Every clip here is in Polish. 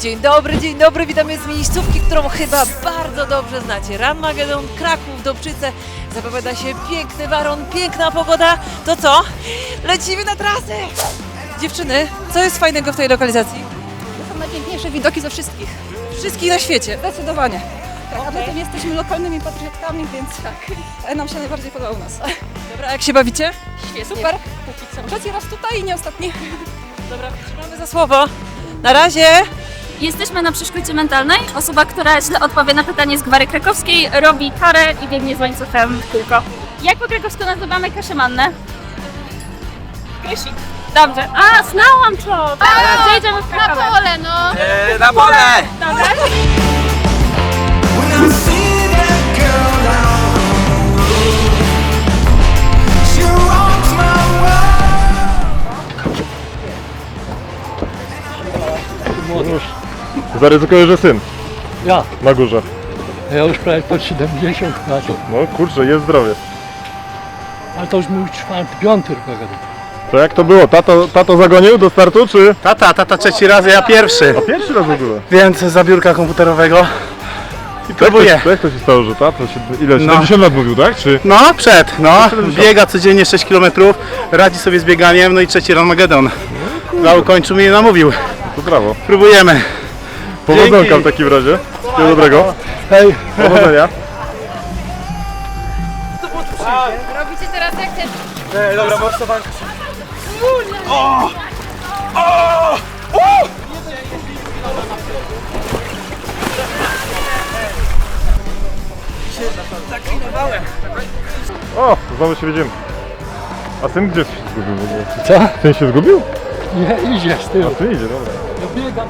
Dzień dobry, dzień dobry, witamy z miejscówki, którą chyba bardzo dobrze znacie. Ranmagedon, Kraków, Dobczyce. Zapowiada się piękny waron, piękna pogoda. To co? Lecimy na trasę! Dziewczyny, co jest fajnego w tej lokalizacji? To są najpiękniejsze widoki ze wszystkich. Wszystkich na świecie. Zdecydowanie. Tak, a my tym jesteśmy lokalnymi patriotkami, więc tak, nam się najbardziej podoba u nas. Dobra, a jak się bawicie? Super. Póki co. Trzeci raz tutaj i nie ostatni. Dobra, trzymamy za słowo. Na razie! Jesteśmy na przeszkodzie mentalnej. Osoba, która źle odpowie na pytanie z gwary krakowskiej, robi karę i biegnie z łańcuchem w kółko. Jak po krakowsku nazywamy kaszę mannę? Krysik. Dobrze. A, znałam to! Dobra, to jedziemy w Krakowie. Na pole, no! Na pole! Dobra. Zaryzykuję, że syn Ja, na górze. ja już prawie pod 70 lat, No kurczę, jest zdrowie. ale to już mój czwarty, piąty rok. To jak to było? Tato, tato zagonił do startu, czy? Tata, tata trzeci raz, ja pierwszy. A pierwszy raz w ogóle. Więc za biurka komputerowego. I próbuję. Jak to, jak to się stało, że tato się, ile, No. 70 lat mówił, tak? Czy? No, przed, no. Biega codziennie 6 km, radzi sobie z bieganiem, no i trzeci Ranmagedon. No, ukończył mnie i namówił. To brawo. Próbujemy. Powodzonka w takim razie. Wszystkiego dobrego. Hej, Powodzenia. Robicie teraz jak też. Dobra, morsowanka. O, znowu się widzimy. A syn gdzie się zgubił w ogóle? co? Syn się zgubił? Nie, idzie z tyłu. A syn idzie, dobra. Ja biegam,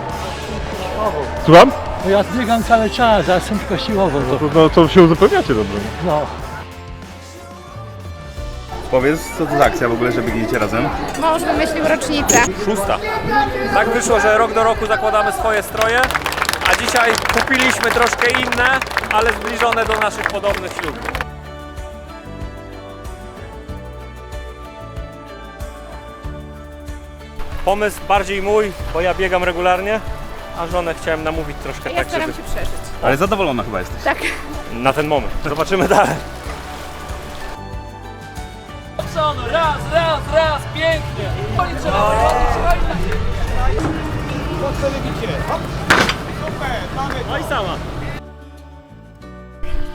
Słucham? no ja biegam cały czas, a jestem tylko siłowo. No To, to, no, to się uzupełniacie dobrze. no. Powiedz, co to za akcja w ogóle, że biegniecie razem? Mąż wymyślił rocznicę. szósta. Tak wyszło, że rok do roku zakładamy swoje stroje, a dzisiaj kupiliśmy troszkę inne, ale zbliżone do naszych podobnych ślubów. Pomysł bardziej mój, bo ja biegam regularnie, a żonę chciałem namówić troszkę tak, żeby przeżyć. Ale zadowolona chyba jesteś. na ten moment. Zobaczymy dalej. Raz, raz, raz, pięknie! No i sama.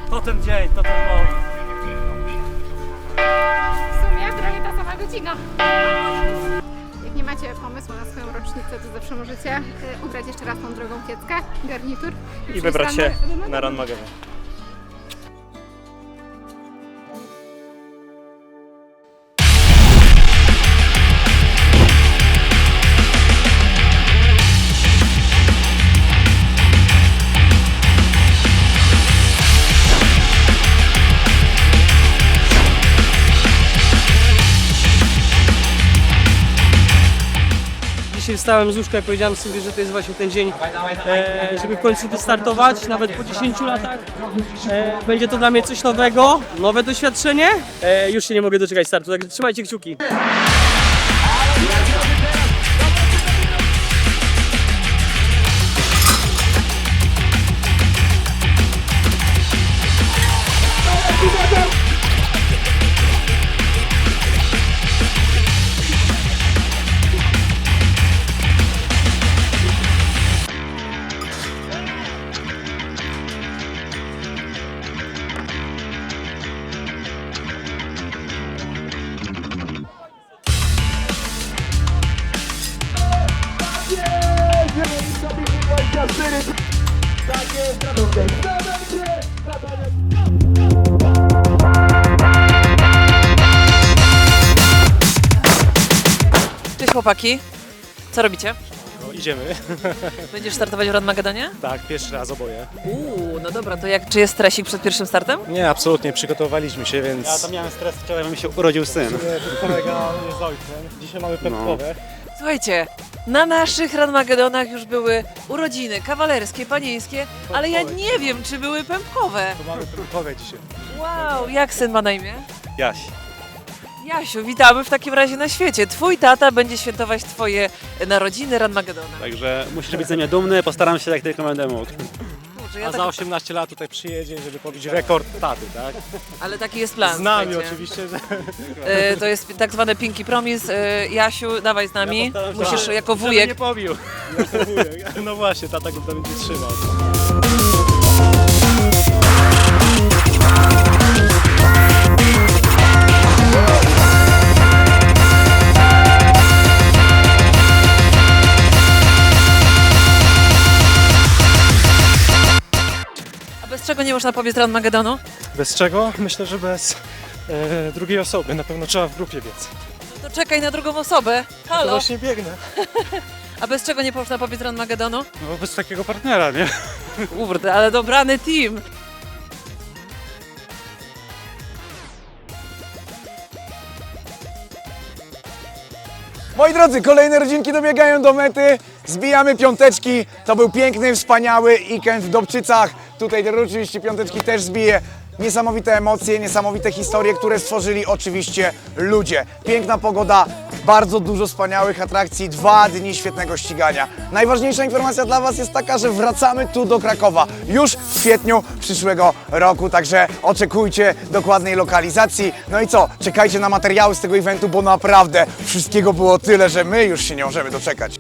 To ten dzień, to ten moment. W sumie prawie ta sama godzina. Macie pomysłu na swoją rocznicę, to zawsze możecie y, ubrać jeszcze raz tą drogą kieckę, garnitur. I wybrać się na- na Run wstałem z łóżka i powiedziałem sobie, że to jest właśnie ten dzień, e, żeby w końcu wystartować, nawet po 10 latach. E, będzie to dla mnie coś nowego, nowe doświadczenie. E, już się nie mogę doczekać startu, także trzymajcie kciuki. Chłopaki. Co robicie? No, idziemy. Będziesz startować w Ranmagedonie? Tak, pierwszy raz oboje. Uuu, no dobra, to jak, czy jest stresik przed pierwszym startem? Nie, absolutnie, przygotowaliśmy się, więc... Ja tam miałem stres wczoraj, mi się urodził syn. Kolega jest ojcem, dzisiaj mamy pepkowe. Słuchajcie, na naszych Ranmagedonach już były urodziny kawalerskie, panieńskie, ale ja nie wiem, czy były pępkowe. To mamy pepkowe dzisiaj. Wow, jak syn ma na imię? Jaś. Jasiu, witamy w takim razie na świecie. Twój tata będzie świętować twoje narodziny Ranmagedona. Także musisz być ze mnie dumny, postaram się jak tylko będę mógł. Kurczę, ja A tak, za 18 lat tutaj przyjedzie, żeby pobić rekord taty, tak? ale taki jest plan. Z nami słuchajcie. oczywiście, że... E, to jest tak zwany Pinky Promise. E, Jasiu, dawaj z nami. Musisz jako wujek nie pobił. Jako wujek. No właśnie, tata go będzie trzymał. Bez czego nie można pobiec Ranmagedonu? Bez czego? Myślę, że bez e, drugiej osoby. Na pewno trzeba w grupie biec. To czekaj na drugą osobę. To Halo. właśnie biegnę. A bez czego nie można pobiec Ranmagedonu? No bez takiego partnera, nie? Kurde, ale dobrany team. Moi drodzy, kolejne rodzinki dobiegają do mety. Zbijamy piąteczki. To był piękny, wspaniały weekend w Dobczycach. Tutaj oczywiście piąteczki też zbije. Niesamowite emocje, niesamowite historie, które stworzyli oczywiście ludzie. Piękna pogoda, bardzo dużo wspaniałych atrakcji, dwa dni świetnego ścigania. Najważniejsza informacja dla Was jest taka, że wracamy tu do Krakowa już w kwietniu przyszłego roku, także oczekujcie dokładnej lokalizacji. No i co, czekajcie na materiały z tego eventu, bo naprawdę wszystkiego było tyle, że my już się nie możemy doczekać.